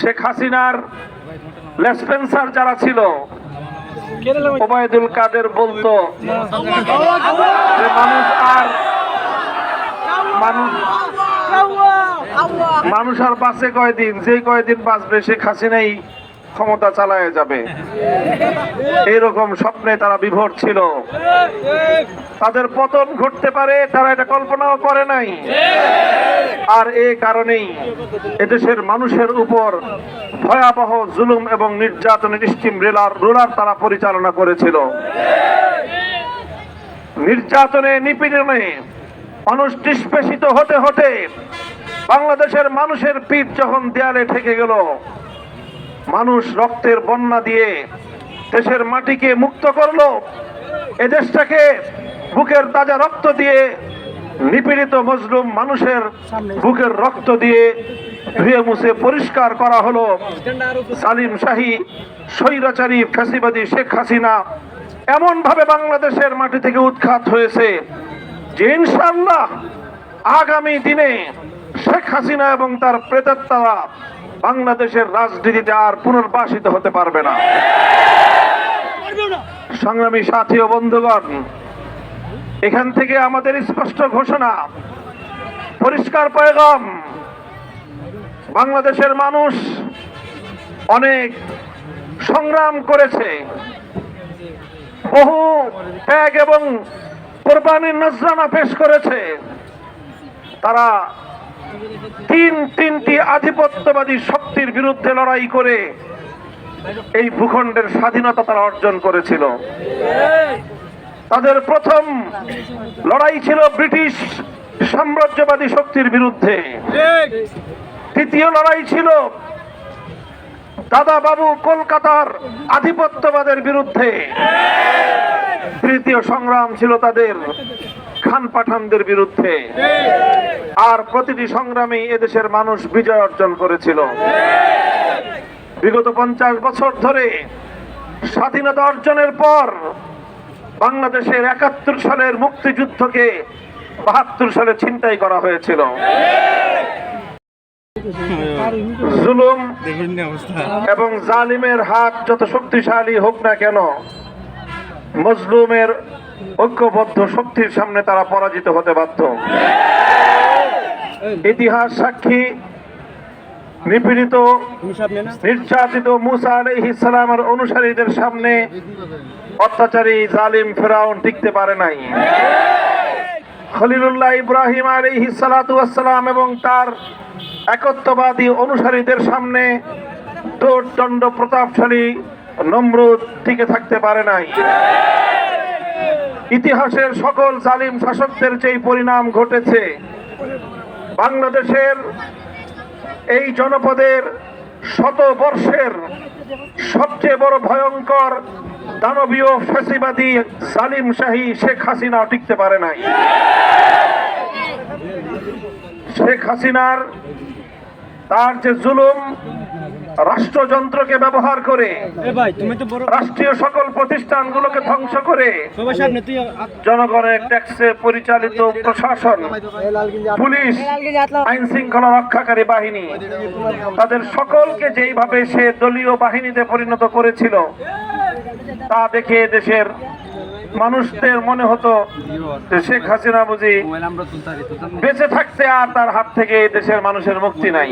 শেখ হাসিনার লেসপেন্সার যারা ছিল, ওবায়দুল কাদের বলতো যে মানুষ আর মানুষ মানুষ আর বাঁচে কয়দিন? যে কয়দিন বাঁচবে শেখ হাসিনাই ক্ষমতা চালায় যাবে। এরকম স্বপ্নে তারা বিভোর ছিল। তাদের পতন ঘটতে পারে, তারা এটা কল্পনাও করে নাই। আর এ কারণেই এদেশের মানুষের উপর ভয়াবহ জুলুম এবং নির্যাতনের স্টিম রেলার, রোলার তারা পরিচালনা করেছিল। নির্যাতনে, নিপীড়নে মানুষ হতে হতে বাংলাদেশের মানুষের পিঠ যখন দেয়ালে ঠেকে গেল মানুষ রক্তের বন্যা দিয়ে দেশের মাটিকে মুক্ত করল, এদেশটাকে বুকের তাজা রক্ত দিয়ে নিপীড়িত মজলুম মানুষের বুকের রক্ত দিয়ে ধুয়ে মুছে পরিষ্কার করা হলো। সালিম শাহী, স্বৈরাচারী, ফ্যাসিবাদী শেখ হাসিনা এমন ভাবে বাংলাদেশের মাটি থেকে উৎখাত হয়েছে যে ইনশাল্লাহ আগামী দিনে শেখ হাসিনা এবং তার প্রেতাত্মারা বাংলাদেশের রাজনীতিতে আর পুনর্বাসিত হতে পারবে না। সংগ্রামী সাথী ও বন্ধুগণ, এখান থেকে আমাদের স্পষ্ট ঘোষণা, পরিষ্কার পয়গাম, বাংলাদেশের মানুষ অনেক সংগ্রাম করেছে। বহু ত্যাগ এবং কোরবানির নজরানা পেশ করেছে। তারা তিন তিনটি আধিপত্যবাদী শক্তির বিরুদ্ধে লড়াই করে এই ভূখণ্ডের স্বাধীনতা তারা অর্জন করেছিল। তাদের প্রথম লড়াই ছিল ব্রিটিশ সাম্রাজ্যবাদী শক্তির বিরুদ্ধে। তৃতীয় লড়াই ছিল দাদা বাবু কলকাতার আধিপত্যবাদের বিরুদ্ধে। তৃতীয় সংগ্রাম ছিল তাদের খান পাঠানদের বিরুদ্ধে। আর প্রতিটি সংগ্রামে এদেশের মানুষ বিজয় অর্জন করেছিল। বিগত পঞ্চাশ বছর ধরে স্বাধীনতা অর্জনের পর বাংলাদেশের একাত্তর সালের মুক্তিযুদ্ধকে বাহাত্তর সালে ছিনতাই করা হয়েছিল। জুলুম এবং জালিমের হাত যত শক্তিশালী হোক না কেন মজলুমের ঐক্যবদ্ধ শক্তির সামনে তারা পরাজিত হতে বাধ্য। ইতিহাস সাক্ষী নিপীড়িত, নির্যাতিত মুসা আলাইহিস সালামের অনুসারীদের সামনে অত্যাচারী জালিম ফেরাউন টিকতে পারে নাই। খলিলুল্লাহ ইব্রাহিম ওয়াসসালাম এবং তার একত্ববাদী অনুসারীদের সামনে দণ্ড প্রতাপশালী নমরুদ টিকে থাকতে পারে নাই। ইতিহাসের সকল জালিম শাসকদের যেই পরিণাম ঘটেছে, বাংলাদেশের এই জনপদের শত বর্ষের সবচেয়ে বড় ভয়ঙ্কর দানবীয় ফ্যাসিবাদী সালিম শাহী শেখ হাসিনা টিকতে পারে নাই। শেখ হাসিনার তার যে জুলুম রাষ্ট্রযন্ত্রকে ব্যবহার করে রাষ্ট্রীয় সকল প্রতিষ্ঠানগুলোকে ধ্বংস করে জনগণের ট্যাক্সে পরিচালিত প্রশাসন পুলিশ আইন শৃঙ্খলা রক্ষাকারী বাহিনী তাদের সকলকে যেইভাবে সে দলীয় বাহিনীতে পরিণত করেছিল তা দেখে দেশের মানুষদের মনে হতো যে শেখ হাসিনা বুঝি বেঁচে থাকতে আর তার হাত থেকে দেশের মানুষের মুক্তি নাই।